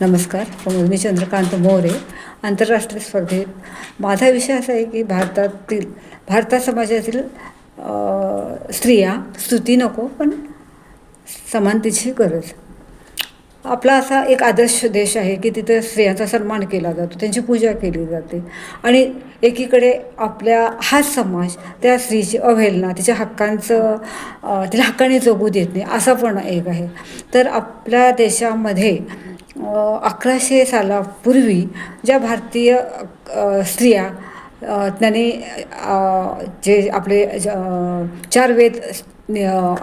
नमस्कार मी चंद्रकांत मोरे आंतरराष्ट्रीय स्पर्धेत. माझा विषय असा आहे की भारतातील भारतात समाजातील स्त्रिया स्तुती नको पण समानतेची गरज. आपला असा एक आदर्श देश आहे की तिथे स्त्रियांचा सन्मान केला जातो त्यांची पूजा केली जाते. आणि एकीकडे आपल्या हा समाज त्या स्त्रीची अवहेलना तिच्या हक्कांचं तिला हक्काने जगू देत नाही असा पण एक आहे. तर आपल्या देशामध्ये अकराशे सालापूर्वी ज्या भारतीय स्त्रिया त्यांनी जे आपले ज- चार वेद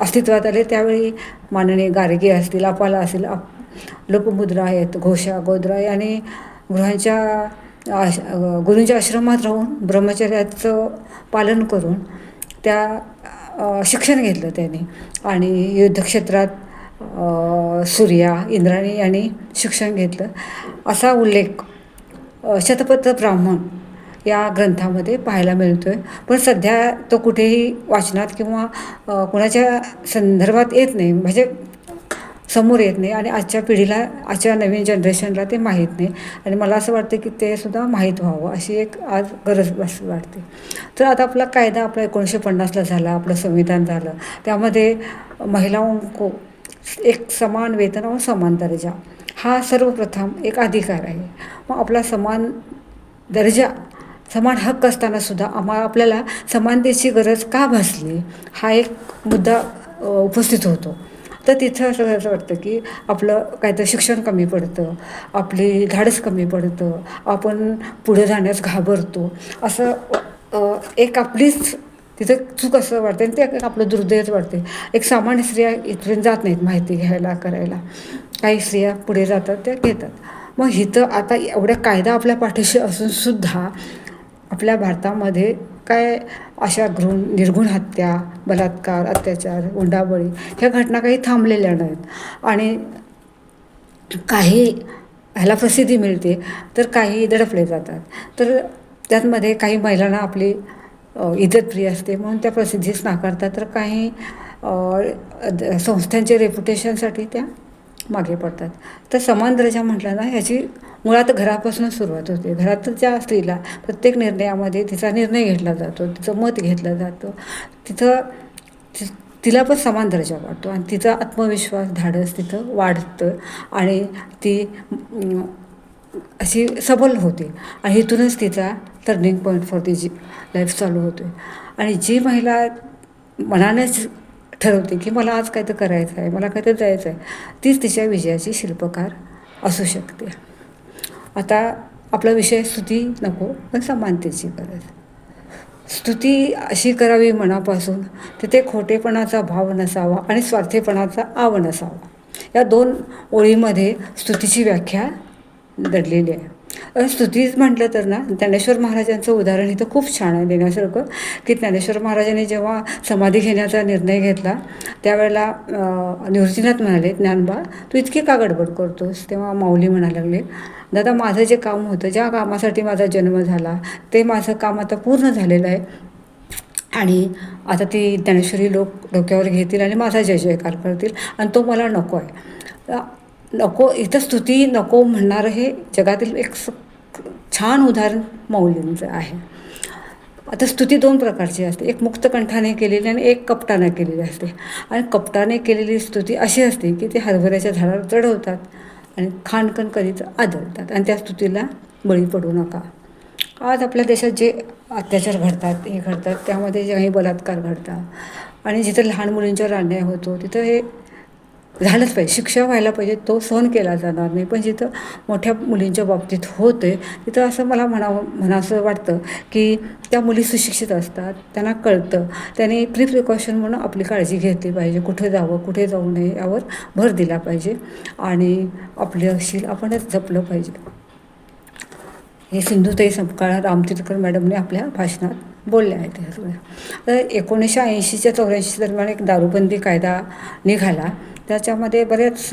अस्तित्वात आले त्यावेळी माननीय गार्गी असतील अपाला असतील अप लोकमुद्रा आहेत घोषा गोद्रा याने गृहांच्या आश गुरूंच्या आश्रमात राहून ब्रह्मचर्याचं पालन करून त्या शिक्षण घेतलं त्यांनी. आणि युद्धक्षेत्रात सूर्या इंद्राणी यांनी शिक्षण घेतलं. असा उल्लेख शतपथ ब्राह्मण या ग्रंथामध्ये पाहायला मिळतो आहे पण सध्या तो कुठेही वाचनात किंवा कोणाच्या संदर्भात येत नाही म्हणजे समोर येत नाही आणि आजच्या पिढीला आजच्या नवीन जनरेशनला ते माहीत नाही. आणि मला असं वाटतं की ते सुद्धा माहीत व्हावं अशी एक आज गरज असं वाटते. तर आता आपला कायदा आपला एकोणीसशे पन्नासला झाला आपलं संविधान झालं. त्यामध्ये महिलाओं को एक समान वेतन व समान दर्जा. हा सर्वप्रथम एक अधिकार आहे. मग आपला समान दर्जा समान हक्क असतानासुद्धा आम्हा आपल्याला समानतेची गरज का भासली? हा एक मुद्दा उपस्थित होतो. तर तिथं असं असं वाटतं की आपलं काहीतरी शिक्षण कमी पडतं आपली धाडस कमी पडतं आपण पुढे जाण्यास घाबरतो. असं एक आपलीच तिथं चूक असं वाटते आणि ते एक आपलं दुर्दैवच वाटते. एक सामान्य स्त्रिया इथून जात नाहीत माहिती घ्यायला करायला. काही स्त्रिया पुढे जातात त्या घेतात. मग इथं आता एवढ्या कायदा आपल्या पाठीशी असूनसुद्धा आपल्या भारतामध्ये काय अशा घृण निर्घुण हत्या बलात्कार अत्याचार हुंडाबळी ह्या घटना काही थांबलेल्या नाहीत. आणि काही ह्याला प्रसिद्धी मिळते तर काही दडपले जातात. तर त्यातमध्ये काही महिलांना आपली इज्जत फ्री असते म्हणून त्या प्रसिद्धीस नाकारतात. तर काही संस्थांच्या द- रेप्युटेशनसाठी त्या मागे पडतात. तर समान दर्जा म्हटलं ना ह्याची मुळात घरापासून सुरुवात होते. घरातच्या स्त्रीला प्रत्येक निर्णयामध्ये तिचा निर्णय घेतला जातो तिचं मत घेतलं जातं. तिथं ति- तिला पण समान दर्जा वाटतो आणि तिचा आत्मविश्वास धाडस तिथं वाढतं आणि ती अशी सबल होते. आणि इथूनच तिचा टर्निंग पॉईंट फॉर तिची लाईफ चालू होते आणि जी महिला मनानेच ठरवते की मला आज काय तर करायचं आहे मला काय तर जायचं आहे तीच तिच्या विजयाची शिल्पकार असू शकते. आता आपला विषय स्तुती नको पण समानतेची गरज. स्तुती अशी करावी मनापासून तिथे खोटेपणाचा भाव नसावा आणि स्वार्थीपणाचा आव नसावा. या दोन ओळीमध्ये स्तुतीची व्याख्या दडलेली आहे. स्तुतीच म्हटलं तर ना ज्ञानेश्वर महाराजांचं उदाहरण इथं खूप छान आहे देण्यासारखं की ज्ञानेश्वर महाराजांनी जेव्हा समाधी घेण्याचा निर्णय घेतला त्यावेळेला निवृत्तीनाथ म्हणाले ज्ञानबा तू इतकी का गडबड करतोस? तेव्हा माऊली म्हणायला लागले दादा माझं जे काम होतं ज्या कामासाठी माझा जन्म झाला ते माझं काम आता पूर्ण झालेलं आहे. आणि आता ती ज्ञानेश्वरी लोक डोक्यावर घेतील आणि माझा जय जयकार करतील आणि तो मला नको आहे. नको इथं स्तुती नको म्हणणारं हे जगातील एक स- छान उदाहरण मौलींचं आहे. आता स्तुती दोन प्रकारची असते. एक मुक्तकंठाने केलेली आणि एक कपटाने केलेली असते. आणि कपटाने केलेली स्तुती अशी असते की ते हरभऱ्याच्या झाडावर चढवतात आणि खाणकण कधीच आदळतात. आणि त्या स्तुतीला बळी पडू नका. आज आपल्या देशात जे अत्याचार घडतात हे घडतात त्यामध्ये जे काही बलात्कार घडतात. आणि जिथं लहान मुलींच्यावर अन्याय होतो तिथं हे झालंच पाहिजे. शिक्षा व्हायला पाहिजे. तो सहन केला जाणार नाही. पण जिथं मोठ्या मुलींच्या बाबतीत होते तिथं असं मला म्हणावं म्हणावंसं वाटतं की त्या मुली सुशिक्षित असतात. त्यांना कळतं. त्यांनी प्री प्रिकॉशन म्हणून आपली काळजी घेतली पाहिजे. कुठे जावं कुठे जाऊ नये यावर भर दिला पाहिजे. आणि आपलं शील आपणच जपलं पाहिजे. हे सिंधुताई संपकाळ रामतीर्थकर मॅडमने आपल्या भाषणात बोलले आहेत हे तर एकोणीसशे ऐंशीच्या चौऱ्याऐंशी दरम्यान एक दारूबंदी कायदा निघाला. त्याच्यामध्ये बरेच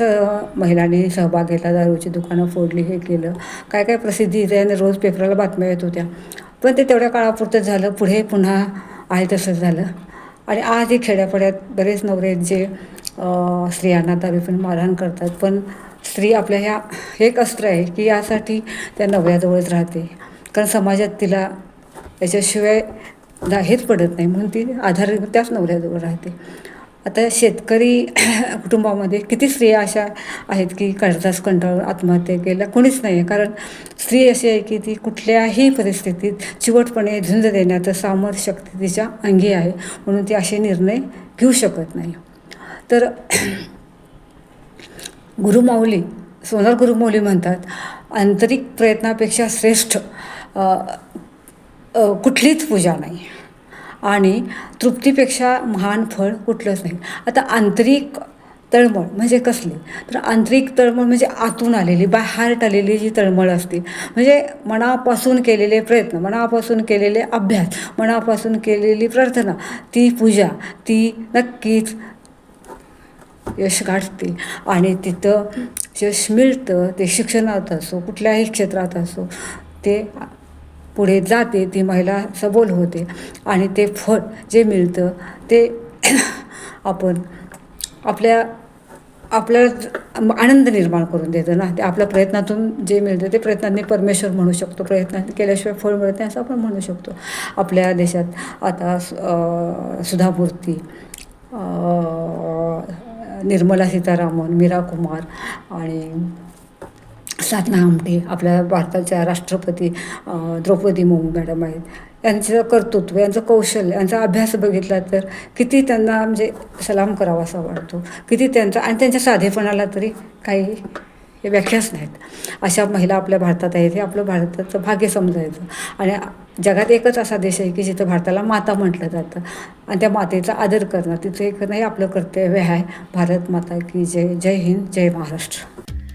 महिलांनी सहभाग घेतला. दारूची दुकानं फोडली हे केलं. काय काय प्रसिद्धी त्याने आणि रोज पेपराला बातम्या येत होत्या. पण ते तेवढ्या काळापुरतं झालं. पुढे पुन्हा आहे तसंच झालं. आणि आजही खेड्यापाड्यात बरेच नवरे आहेत जे स्त्रियांना दारू पण मारहाण करतात. पण स्त्री आपल्या ह्या हे एक अस्त्र आहे की यासाठी त्या नवऱ्याजवळच राहते. कारण समाजात तिला याच्याशिवाय हेच पडत नाही. म्हणून ती आधार त्याच नवऱ्याजवळ राहते. आता शेतकरी कुटुंबामध्ये किती स्त्रिया अशा आहेत की कर्जास कंटाळून आत्महत्या केल्या कोणीच नाही आहे कारण स्त्री अशी आहे की ती कुठल्याही परिस्थितीत चिवटपणे झुंज देण्याचं सामर्थ्य शक्ती तिच्या अंगी आहे. म्हणून ती असे निर्णय घेऊ शकत नाही. तर गुरुमाऊली सोनार गुरुमाऊली म्हणतात आंतरिक प्रयत्नापेक्षा श्रेष्ठ कुठलीच पूजा नाही. आणि तृप्तीपेक्षा महान फळ कुठलंच नाही. आता आंतरिक तळमळ म्हणजे कसली? तर आंतरिक तळमळ म्हणजे आतून आलेली बाय हार्ट आलेली जी तळमळ असते म्हणजे मनापासून केलेले प्रयत्न मनापासून केलेले अभ्यास मनापासून केलेली प्रार्थना ती पूजा ती नक्कीच यश गाठते आणि तिथं यश मिळतं ते शिक्षणात असो कुठल्याही क्षेत्रात असो ते पुढे जाते ती महिला सबोल होते. आणि ते फळ जे मिळतं ते आपण आपल्या आपल्याला आनंद निर्माण करून देतं ना. ते आपल्या प्रयत्नातून जे मिळतं ते प्रयत्नांनी परमेश्वर म्हणू शकतो. प्रयत्न केल्याशिवाय फळ मिळत नाही असं आपण म्हणू शकतो. आपल्या देशात आता सु- सुधा मूर्ती निर्मला सीतारामन मीरा कुमार आणि साधना आमटे आपल्या भारताच्या राष्ट्रपती द्रौपदी मुर्मू मॅडम आहेत. यांचं कर्तृत्व यांचं कौशल्य यांचा अभ्यास बघितला तर किती त्यांना म्हणजे सलाम करावा असा वाटतो. किती त्यांचा आणि त्यांच्या साधेपणाला तरी काही हे व्याख्याच नाहीत. अशा महिला आपल्या भारतात आहेत. हे आपलं भारताचं भाग्य समजायचं. आणि जगात एकच असा देश आहे की जिथं भारताला माता म्हटलं जातं. आणि त्या मातेचा आदर करणं तिचं एक नाही आपलं कर्तव्य आहे. भारत माता की जय जय हिंद जय महाराष्ट्र.